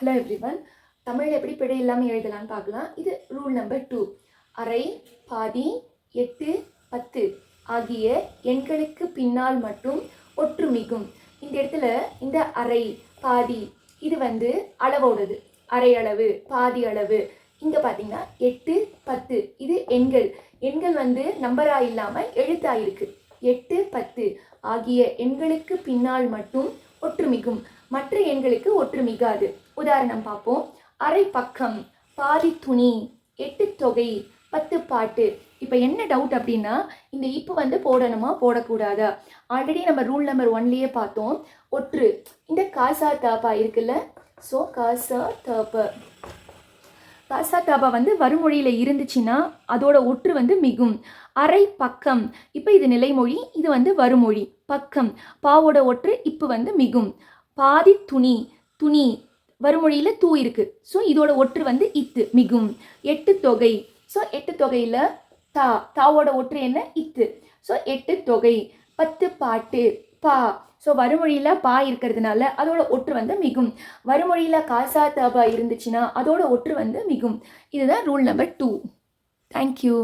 Hello everyone தமிழில் எப்படி பிழை இல்லாமல் எழுதலாம்னு பார்க்கலாம். இது ரூல் நம்பர் டூ அரை பாதி எட்டு பத்து ஆகிய எண்களுக்கு பின்னால் மட்டும் ஒற்றுமிகும் இந்த இடத்துல இந்த அரை பாதி இது வந்து அளவோடது. அரை அளவு பாதி அளவு. இங்கே பார்த்தீங்கன்னா எட்டு பத்து இது எண்கள். எண்கள் வந்து நம்பராக இல்லாமல் எழுத்தாக இருக்குது எட்டு பத்து ஆகிய எண்களுக்கு பின்னால் மட்டும் ஒற்றுமிகும். மற்ற எண்களுக்கு ஒற்றுமிகாது. உதாரணம் பார்ப்போம். அரை பக்கம் பாதி துணி எட்டு தொகை பத்து பாட்டு. இப்போ என்ன டவுட் அப்படின்னா இந்த இப்போ வந்து போடணுமா போடக்கூடாதா? ஆல்ரெடி நம்ம ரூல் நம்பர் ஒன்லேயே பார்த்தோம். ஒற்று. இந்த காசா தாப்பா இருக்குல்ல? ஸோ காசா தாப்பா காசா தாபா வந்து வறுமொழியில் இருந்துச்சுன்னா அதோட ஒற்று வந்து மிகும். அரை பக்கம். இப்போ இது நிலைமொழி இது வந்து வறுமொழி. பக்கம். பாவோட ஒற்று இப்போ வந்து மிகும். பாதி துணி. துணி. வறுமொழியில் தூ இருக்கு. ஸோ இதோட ஒற்று வந்து இத்து மிகும். எட்டு தொகை. ஸோ எட்டு தொகையில் தா. தாவோட ஒற்று என்ன? இத்து. ஸோ எட்டு தொகை. பத்து பாட்டு. பா. ஸோ வறுமொழியில் பா இருக்கிறதுனால அதோட ஒற்று வந்து மிகும். வறுமொழியில் காசா தபா இருந்துச்சுன்னா அதோட ஒற்று வந்து மிகும். இதுதான் ரூல் நம்பர் டூ தேங்க்யூ